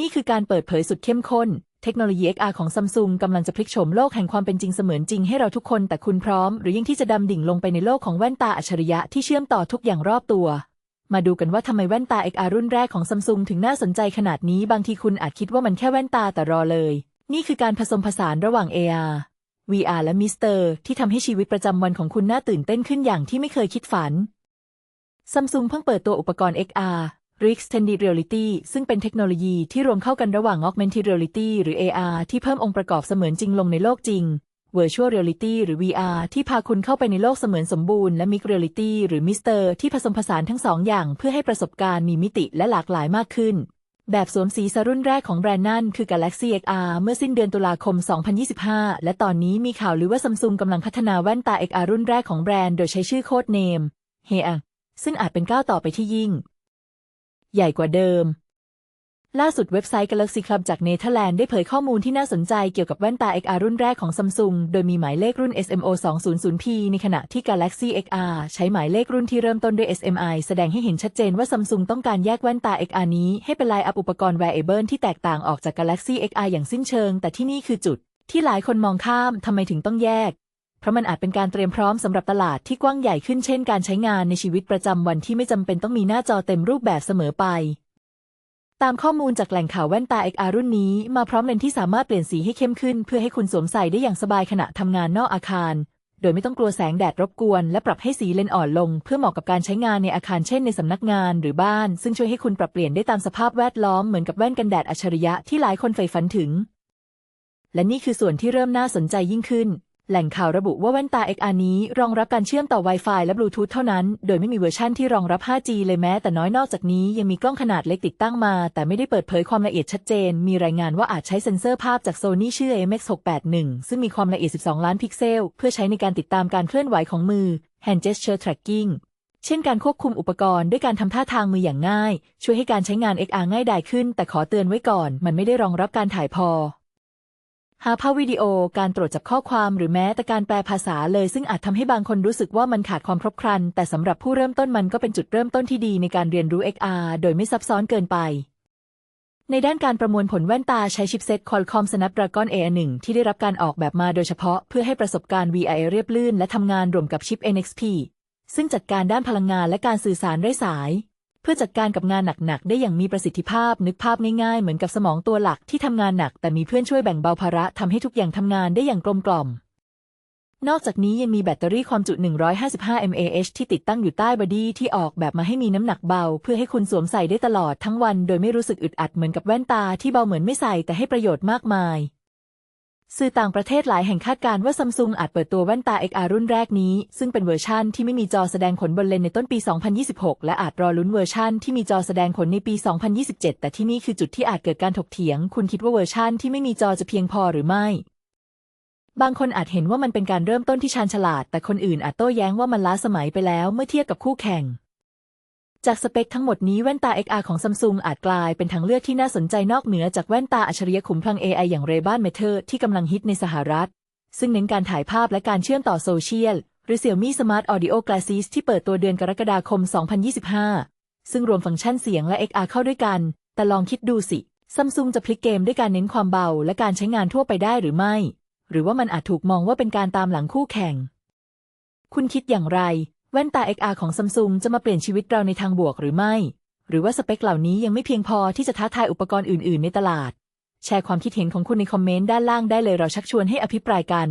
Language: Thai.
นี่คือการเปิดเผยสุดเข้มข้น เทคโนโลยี XR ของซัมซุงกำลังจะพลิกโฉมโลกแห่งความเป็นจริงเสมือนจริงให้เราทุกคน แต่คุณพร้อม หรือยังที่จะดำดิ่งลงไปในโลกของแว่นตาอัจฉริยะที่เชื่อมต่อทุกอย่างรอบตัว มาดูกันว่าทำไมแว่นตา XR รุ่นแรกของซัมซุงถึงน่าสนใจขนาดนี้ บางทีคุณอาจคิดว่ามันแค่แว่นตาแต่รอเลย นี่คือการผสมผสานระหว่าง AR VR และมิสเตอร์ที่ทำให้ชีวิตประจำวันของคุณน่าตื่นเต้นขึ้นอย่างที่ไม่เคยคิดฝันซัมซุงเพิ่งเปิดตัวอุปกรณ์ XR หรือ Extended Reality ซึ่งเป็นเทคโนโลยีที่รวมเข้ากันระหว่าง Augmented Reality หรือ AR ที่เพิ่มองค์ประกอบเสมือนจริงลงในโลกจริง Virtual Reality หรือ VR ที่พาคุณเข้าไปในโลกเสมือนสมบูรณ์และ Mixed Reality หรือ Mister ที่ผสมผสานทั้งสองอย่างเพื่อให้ประสบการณ์มีมิติและหลากหลายมากขึ้น แบบสวมสีสรุ่นแรกของแบรนด์นั่นคือ Galaxy XR เมื่อสิ้นเดือนตุลาคม 2025 และตอนนี้มีข่าวลือว่าซัมซุงกำลังพัฒนาแว่นตา XR รุ่นแรกของแบรนด์ โดยใช้ชื่อโค้ดเนม Hea ซึ่งอาจเป็นก้าวต่อไปที่ยิ่ง ใหญ่กว่าเดิม ล่าสุดเว็บไซต์ Galaxy Club จากเนเธอร์แลนด์ได้เผยข้อมูลที่น่าสนใจเกี่ยวกับแว่นตา XR รุ่นแรกของซัมซุงโดยมีหมายเลขรุ่น SMO 200P ในขณะที่ Galaxy XR ใช้หมายเลขรุ่นที่เริ่มต้นด้วย SMI แสดงให้เห็นชัดเจนว่าซัมซุงต้องการแยกแว่นตา XR นี้ให้เป็นไลน์อัพอุปกรณ์ wearable ที่แตกต่างออกจาก Galaxy XR อย่างสิ้นเชิง แต่ที่นี่คือจุดที่หลายคนมองข้าม ทำไมถึงต้องแยก ราะมันอาจเป็นการเตรียมพร้อมสำหรับตลาดที่กว้างใหญ่ขึ้นเช่นการใช้งานในชีวิตประจำวันที่ไม่จำเป็นต้องมีหน้าจอเต็มรูปแบบเสมอไป ตามข้อมูลจากแหล่งข่าวแว่นตา XR รุ่นนี้ มาพร้อมเลนส์ที่สามารถเปลี่ยนสีให้เข้มขึ้น เพื่อให้คุณสวมใส่ได้อย่างสบายขณะทำงานนอกอาคาร โดยไม่ต้องกลัวแสงแดดรบกวน และปรับให้สีเลนส์อ่อนลง เพื่อเหมาะกับการใช้งานในอาคารเช่นในสำนักงานหรือบ้าน ซึ่งช่วยให้คุณปรับเปลี่ยนได้ตามสภาพแวดล้อมเหมือนกับแว่นกันแดดอัจฉริยะที่หลายคนใฝ่ฝันถึง และนี่คือส่วนที่เริ่มน่าสนใจยิ่งขึ้น แหล่งข่าวระบุว่าแว่นตา XR นี้รองรับการเชื่อมต่อ Wi-Fi และบลูทูธเท่านั้น โดยไม่มีเวอร์ชั่นที่รองรับ 5G เลยแม้แต่น้อยนอกจากนี้ยังมีกล้องขนาดเล็กติดตั้งมา แต่ไม่ได้เปิดเผยความละเอียดชัดเจน มีรายงานว่าอาจใช้เซ็นเซอร์ภาพจาก Sony ชื่อ MX681 ซึ่งมีความละเอียด 12 ล้านพิกเซล เพื่อใช้ในการติดตามการเคลื่อนไหวของมือ Hand Gesture Tracking เช่นการควบคุมอุปกรณ์ด้วยการทำท่าทางมืออย่างง่าย ช่วยให้การใช้งาน XR ง่ายดายขึ้น แต่ขอเตือนไว้ก่อน มันไม่ได้รองรับการถ่ายพอ หาภาพวิดีโอการตรวจจับข้อความหรือแม้แต่การแปลภาษาเลยซึ่งอาจทำให้บางคนรู้สึกว่ามันขาดความครบครัน แต่สำหรับผู้เริ่มต้นมันก็เป็นจุดเริ่มต้นที่ดีในการเรียนรู้ XR โดยไม่ซับซ้อนเกินไป ในด้านการประมวลผลแว่นตาใช้ชิปเซ็ต Qualcomm Snapdragon A1 ที่ได้รับการออกแบบมาโดยเฉพาะ เพื่อให้ประสบการณ์ VR เรียบลื่น และทำงานรวมกับชิป NXP ซึ่งจัดการด้านพลังงานและการสื่อสารไร้สาย พื่อจัดการกับงานหนักๆ ได้อย่างมีประสิทธิภาพนึกภาพง่ายๆ เหมือนกับสมองตัวหลักที่ทำงานหนัก แต่มีเพื่อนช่วยแบ่งเบาภาระทำให้ทุกอย่างทำงานได้อย่างกลมกล่อม นอกจากนี้ยังมีแบตเตอรี่ความจุ 155 mAh ที่ติดตั้งอยู่ใต้บอดี้ที่ออกแบบมาให้มีน้ำหนักเบา เพื่อให้คุณสวมใส่ได้ตลอดทั้งวัน โดยไม่รู้สึกอึดอัดเหมือนกับแว่นตาที่เบาเหมือนไม่ใส่แต่ให้ประโยชน์มากมาย สื่อต่างประเทศหลายแห่งคาดการณ์ว่าซัมซุงอาจเปิดตัวแว่นตา XR รุ่นแรกนี้ ซึ่งเป็นเวอร์ชั่นที่ไม่มีจอแสดงผลบนเลนในต้นปี 2026 และอาจรอลุ้นเวอร์ชั่นที่มีจอแสดงผลในปี 2027 แต่ที่นี่คือจุดที่อาจเกิดการถกเถียง คุณคิดว่าเวอร์ชั่นที่ไม่มีจอจะเพียงพอหรือไม่ บางคนอาจเห็นว่ามันเป็นการเริ่มต้นที่ชาญฉลาด แต่คนอื่นอาจโต้แย้งว่ามันล้าสมัยไปแล้วเมื่อเทียบกับคู่แข่ง จากสเปคทั้งหมดนี้แว่นตา XR ของซัมซุงอาจกลายเป็นทางเลือกที่น่าสนใจนอกเหนือจากแว่นตาอัจฉริยะขุมพลัง AI อย่าง Ray-Ban Meta ที่กำลังฮิตในสหรัฐ ซึ่งเน้นการถ่ายภาพและการเชื่อมต่อโซเชียล หรือ Xiaomi Smart Audio Glasses ที่เปิดตัวเดือนกรกฎาคม 2025 ซึ่งรวมฟังก์ชันเสียงและ XR เข้าด้วยกัน แต่ลองคิดดูสิซัมซุงจะพลิกเกมด้วยการเน้นความเบา และการใช้งานทั่วไปได้หรือไม่ หรือว่ามันอาจถูกมองว่าเป็นการตามหลังคู่แข่ง คุณคิดอย่างไร ว่นตา XR ของซัมซุงจะมาเปลี่ยนชีวิตเราในทางบวกหรือไม่ หรือว่าสเปคเหล่านี้ยังไม่เพียงพอที่จะท้าทายอุปกรณ์อื่น ๆ ในตลาด แชร์ความคิดเห็นของคุณในคอมเมนต์ด้านล่างได้เลยเราชักชวนให้อภิปรายกัน